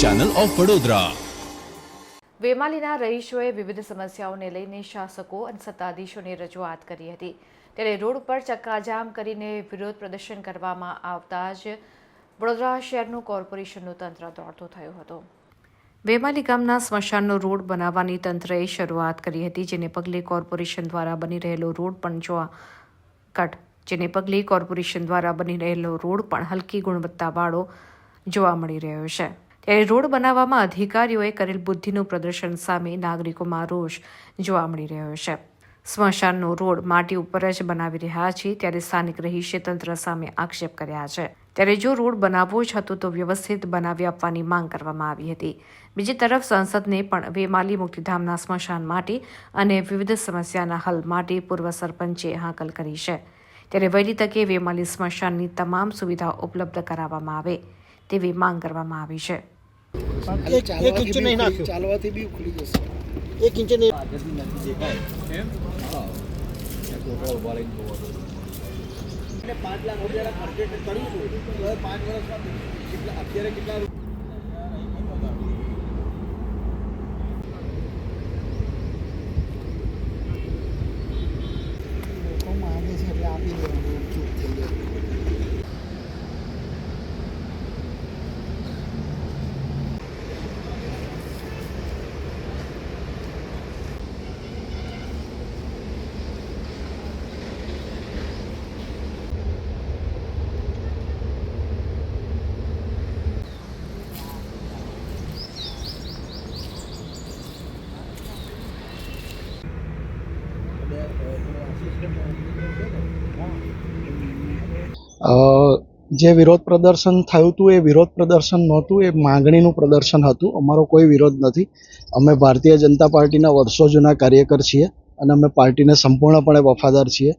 Channel of Vadodara વેમાલીના રહીશોએ વિવિધ સમસ્યાઓને લઈને શાસકો અને સત્તાધીશોને રજૂઆત કરી હતી. ત્યારે રોડ પર ચક્કાજામ કરીને વિરોધ પ્રદર્શન કરવામાં આવતા જ વડોદરા શહેરનું કોર્પોરેશનનું તંત્ર દોડતું થયું હતું. વેમાલી ગામના સ્મશાનનો રોડ બનાવવાની તંત્રએ શરૂઆત કરી હતી, જેને પગલે કોર્પોરેશન દ્વારા બની રહેલો રોડ પણ જોવા કટ જેને પગલે કોર્પોરેશન દ્વારા બની રહેલો રોડ પણ હલકી ગુણવત્તાવાળો જોવા મળી રહ્યો છે. ત્યારે રોડ બનાવવામાં અધિકારીઓએ કરેલ બુદ્ધિનું પ્રદર્શન સામે નાગરિકોમાં રોષ જોવા મળી રહ્યો છે. સ્મશાનનો રોડ માટી ઉપર જ બનાવી રહ્યા છે, ત્યારે સ્થાનિક રહીશે તંત્ર સામે આક્ષેપ કર્યા છે. ત્યારે જો રોડ બનાવવો જ હતો તો વ્યવસ્થિત બનાવી આપવાની માંગ કરવામાં આવી હતી. બીજી તરફ સંસદને પણ વેમાલી મુક્તિધામના સ્મશાન માટે અને વિવિધ સમસ્યાના હલ માટે પૂર્વ સરપંચે હાકલ કરી છે. ત્યારે વહેલી તકે વેમાલી સ્મશાનની તમામ સુવિધાઓ ઉપલબ્ધ કરાવવામાં આવે તેવી માંગ કરવામાં આવી છે. એક ઇંચ નહીં નાખ્યો. ચાલવાથી બી ખુલી જશે. એક ઇંચ નહીં. પાંચ લાખ રૂપિયા ખર્ચે કર્યું છું. પાંચ વર્ષમાં અત્યારે કેટલા જે વિરોધ પ્રદર્શન થયું હતું એ વિરોધ પ્રદર્શન નહોતું, એ માંગણીનું પ્રદર્શન હતું. અમારો કોઈ વિરોધ નથી. અમે ભારતીય જનતા પાર્ટીના વર્ષો જૂના કાર્યકર છીએ અને અમે પાર્ટીને સંપૂર્ણપણે વફાદાર છીએ.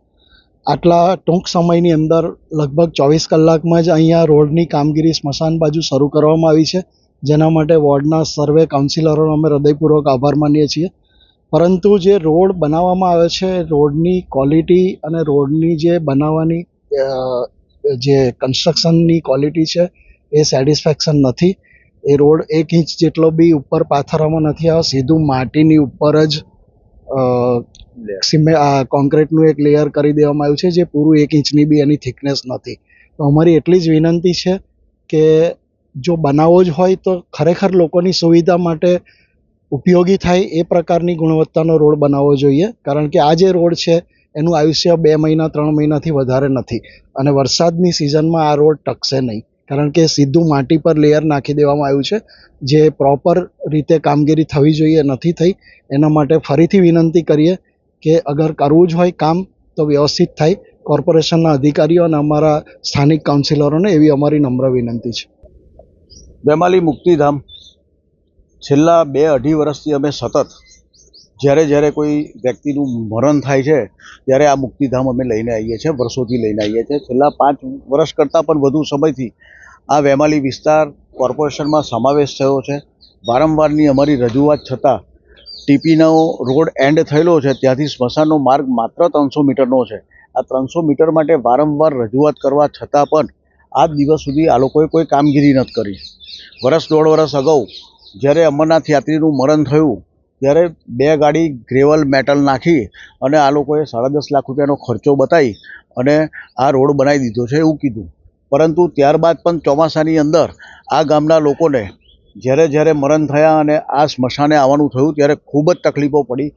આટલા ટૂંક સમયની અંદર લગભગ ચોવીસ કલાકમાં જ અહીંયા રોડની કામગીરી સ્મશાન બાજુ શરૂ કરવામાં આવી છે. જેના માટે વોર્ડના સર્વે કાઉન્સિલરોનો અમે હૃદયપૂર્વક આભાર માનીએ છીએ. પરંતુ જે રોડ બનાવવામાં આવે છે, રોડની ક્વોલિટી અને રોડની જે બનાવવાની જે કન્સ્ટ્રક્શનની ક્વોલિટી છે, એ સેટિસ્ફેક્શન નથી. એ રોડ એક ઇંચ જેટલો બી ઉપર પાથરવામાં નથી આવ્યો, સીધું માટીની ઉપર જ સિમે, આ કોન્ક્રીટનું એક લેયર કરી દેવામાં આવ્યું છે, જે પૂરું એક ઇંચની બી એની થિકનેસ નથી. તો અમારી એટલી જ વિનંતી છે કે જો બનાવવો જ હોય તો ખરેખર લોકોની સુવિધા માટે ઉપયોગી થાય એ પ્રકારની ગુણવત્તાનો રોડ બનાવવો જોઈએ. કારણ કે આ જે રોડ છે, એનું આયુષ્ય બે મહિના, ત્રણ મહિનાથી વધારે નથી. અને વરસાદની સિઝનમાં આ રોડ ટકશે નહીં. કારણ કે સીધું માટી પર લેયર નાખી દેવામાં આવ્યું છે. જે પ્રોપર રીતે કામગીરી થવી જોઈએ, નથી થઈ, એના માટે ફરીથી વિનંતી કરીએ કે અગર કરવું જ હોય કામ, તો વ્યવસ્થિત થાય. કોર્પોરેશનના અધિકારીઓ અને અમારા સ્થાનિક કાઉન્સિલરોને એવી અમારી નમ્ર વિનંતી છે. બેમાલી મુક્તિધામ. છેલ્લા બે અઢી વર્ષથી અમે સતત જ્યારે જ્યારે કોઈ વ્યક્તિનું મરણ થાય છે, ત્યારે આ મુક્તિધામ અમે લઈને આવીએ છીએ, વર્ષોથી લઈને આવીએ છીએ. છેલ્લા પાંચ વર્ષ કરતાં પણ વધુ સમયથી આ વેમાલી વિસ્તાર કોર્પોરેશનમાં સમાવેશ થયો છે. વારંવારની અમારી રજૂઆત છતાં ટીપીનો રોડ એન્ડ થયેલો છે, ત્યાંથી સ્મશાનનો માર્ગ માત્ર ત્રણસો મીટરનો છે. આ ત્રણસો મીટર માટે વારંવાર રજૂઆત કરવા છતાં પણ આજ દિવસ સુધી આ લોકોએ કોઈ કામગીરી નથી કરી. વર્ષ દોઢ વર્ષ અગાઉ જ્યારે અમરનાથ યાત્રીનું મરણ થયું, ત્યારે બે ગાડી ગ્રેવલ મેટલ નાખી અને આ લોકોએ સાડા દસ લાખ રૂપિયાનો ખર્ચો બતાવી અને આ રોડ બનાવી દીધો છે એવું કીધું. પરંતુ ત્યારબાદ પણ ચોમાસાની અંદર આ ગામના લોકોને જ્યારે જ્યારે મરણ થયા અને આ સ્મશાને આવવાનું થયું, ત્યારે ખૂબ જ તકલીફો પડી.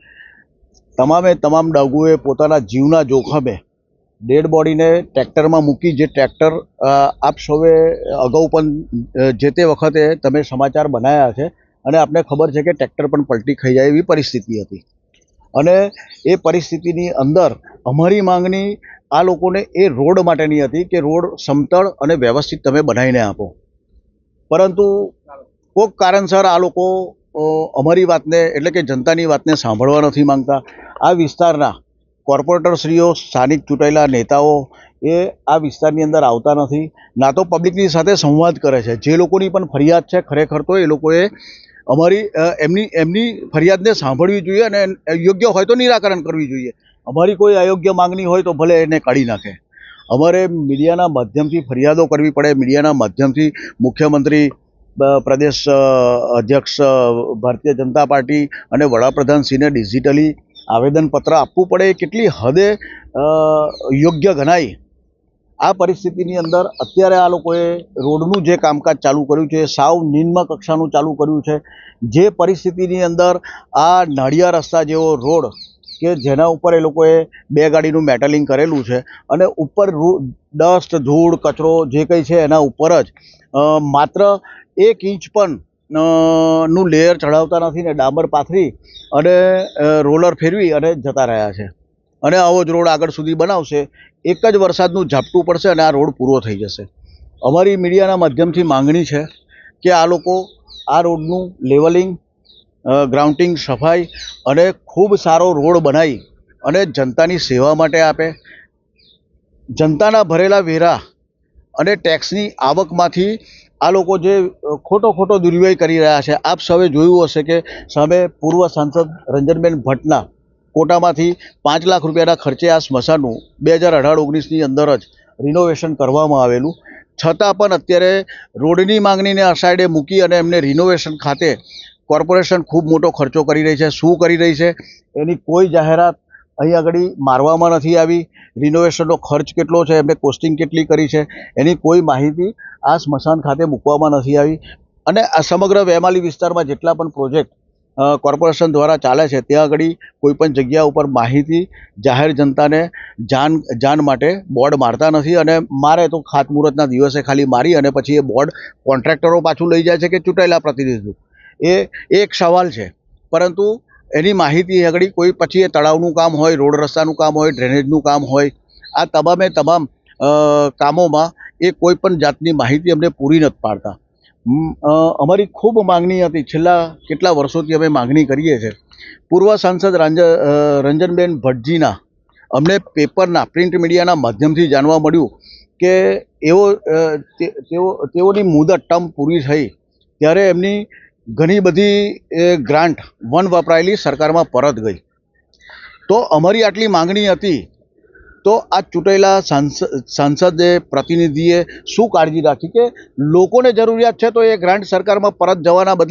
તમામે તમામ ડાગુએ પોતાના જીવના જોખમે ડેડ બોડીને ટ્રેક્ટરમાં મૂકી જે ટ્રેક્ટર આપ સૌએ અગાઉ પણ જે તે વખતે તમે સમાચાર બનાવ્યા છે અને આપને ખબર છે કે ટ્રેક્ટર પણ પલટી ખાઈ જાય એવી પરિસ્થિતિ હતી. અને એ પરિસ્થિતિની અંદર અમારી માંગણી આ લોકોને એ રોડ માટેની હતી કે રોડ સમતળ અને વ્યવસ્થિત તમે બનાવીને આપો. પરંતુ કોઈક કારણસર આ લોકો અમારી વાતને એટલે કે જનતાની વાતને સાંભળવા નથી માંગતા. આ વિસ્તારના કોર્પોરેટરશ્રીઓ, સ્થાનિક ચૂંટાયેલા નેતાઓ એ આ વિસ્તારની અંદર આવતા નથી. ના તો પબ્લિકની સાથે સંવાદ કરે છે. જે લોકોની પણ ફરિયાદ છે ખરેખર તો એ લોકોએ અમારી એમની એમની ફરિયાદને સાંભળવી જોઈએ અને યોગ્ય હોય તો નિરાકરણ કરવી જોઈએ. અમારી કોઈ અયોગ્ય માંગણી હોય તો ભલે એને કાઢી નાખે. અમારે મીડિયાના માધ્યમથી ફરિયાદો કરવી પડે. મીડિયાના માધ્યમથી મુખ્યમંત્રી પ્રદેશ અધ્યક્ષ ભારતીય જનતા પાર્ટી અને વડાપ્રધાનશ્રીને ડિજિટલી આવેદનપત્ર આપવું પડે એ કેટલી હદે યોગ્ય ગણાય? આ પરિસ્થિતિની અંદર અત્યારે આ લોકોએ રોડનું જે કામકાજ ચાલુ કર્યું છે, સાવ નિમ્ન કક્ષાનું ચાલુ કર્યું છે, જે પરિસ્થિતિની અંદર આ નળિયા રસ્તા જેવો રોડ કે જેના ઉપર એ લોકોએ બે ગાડીનું મેટલિંગ કરેલું છે અને ઉપર ડસ્ટ, ધૂળ, કચરો જે કંઈ છે એના ઉપર જ માત્ર એક ઇંચ પણ નું લેયર ચઢાવતા નથી ને ડામર પાથરી અને રોલર ફેરવી અને જતા રહ્યા છે. અને આવો જ રોડ આગળ સુધી બનાવશે, એક જ વરસાદનું ઝાપટું પડશે અને આ રોડ પૂરો થઈ જશે. અમારી મીડિયાના માધ્યમથી માંગણી છે કે આ લોકો આ રોડનું લેવલિંગ ગ્રાઉન્ડિંગ સફાઈ અને ખૂબ સારો રોડ બનાવી અને જનતાની સેવા માટે આપે. જનતાના ભરેલા વેરા અને ટેક્સની આવકમાંથી આ લોકો જે ખોટો ખોટો દુર્વ્યય કરી રહ્યા છે, આપ સૌએ જોયું હશે કે સામે પૂર્વ સાંસદ રંજનબેન ભટ્ટના કોટામાંથી પાંચ લાખ રૂપિયાના ખર્ચે આ સ્મશાનનું બે હજાર અઢાર ઓગણીસની અંદર જ રિનોવેશન કરવામાં આવેલું. છતાં પણ અત્યારે રોડની માંગણીને અસાઈડે મૂકી અને એમને રિનોવેશન ખાતે કોર્પોરેશન ખૂબ મોટો ખર્ચો કરી રહી છે. શું કરી રહી છે? એની કોઈ જાહેરાત અહીં આગળ મારવામાં નથી આવી. રિનોવેશનનો ખર્ચ કેટલો છે? એમને કોસ્ટિંગ કેટલી કરી છે? એની કોઈ માહિતી આ સ્મશાન ખાતે મૂકવામાં નથી આવી. અને આ સમગ્ર વેમાલી વિસ્તારમાં જેટલા પણ પ્રોજેક્ટ કોર્પોરેશન દ્વારા ચાલે છે, ત્યાં આગળ કોઈ પણ જગ્યા ઉપર માહિતી જાહેર જનતાને જાન જાન માટે બોર્ડ મારતા નથી અને મારે તો ખાતમુહૂર્તના દિવસે ખાલી મારી અને પછી એ બોર્ડ કોન્ટ્રાક્ટરો પાછું લઈ જાય છે કે ચૂંટાયેલા પ્રતિનિધિઓ. એ એક સવાલ છે. પરંતુ એની માહિતી આગળ કોઈ પછી એ તળાવનું કામ હોય, રોડ રસ્તાનું કામ હોય ડ્રેનેજનું કામ હોય, આ તમામે તમામ કામોમાં એ કોઈ પણ જાતની માહિતી અમને પૂરી નથી પાડતા. અમારી ખૂબ માંગણી હતી, છેલ્લા કેટલા વર્ષોથી અમે માગણી કરીએ છીએ. પૂર્વ સાંસદ રાંજ રંજનબેન ભટ્ટજીના અમને પેપરના, પ્રિન્ટ મીડિયાના માધ્યમથી જાણવા મળ્યું કે એવો તેઓ, તેઓની મુદત ટર્મ પૂરી થઈ, ત્યારે એમની ઘણી બધી, એ ગ્રાન્ટ વન વપરાયેલી સરકારમાં પરત ગઈ. તો અમારી આટલી માંગણી હતી, તો આ ચૂંટાયેલા સાંસદ પ્રતિનિધિએ શું કાળજી રાખી કે લોકોને જરૂરિયાત છે તો એ ગ્રાન્ટ સરકારમાં પરત જવાના બદલે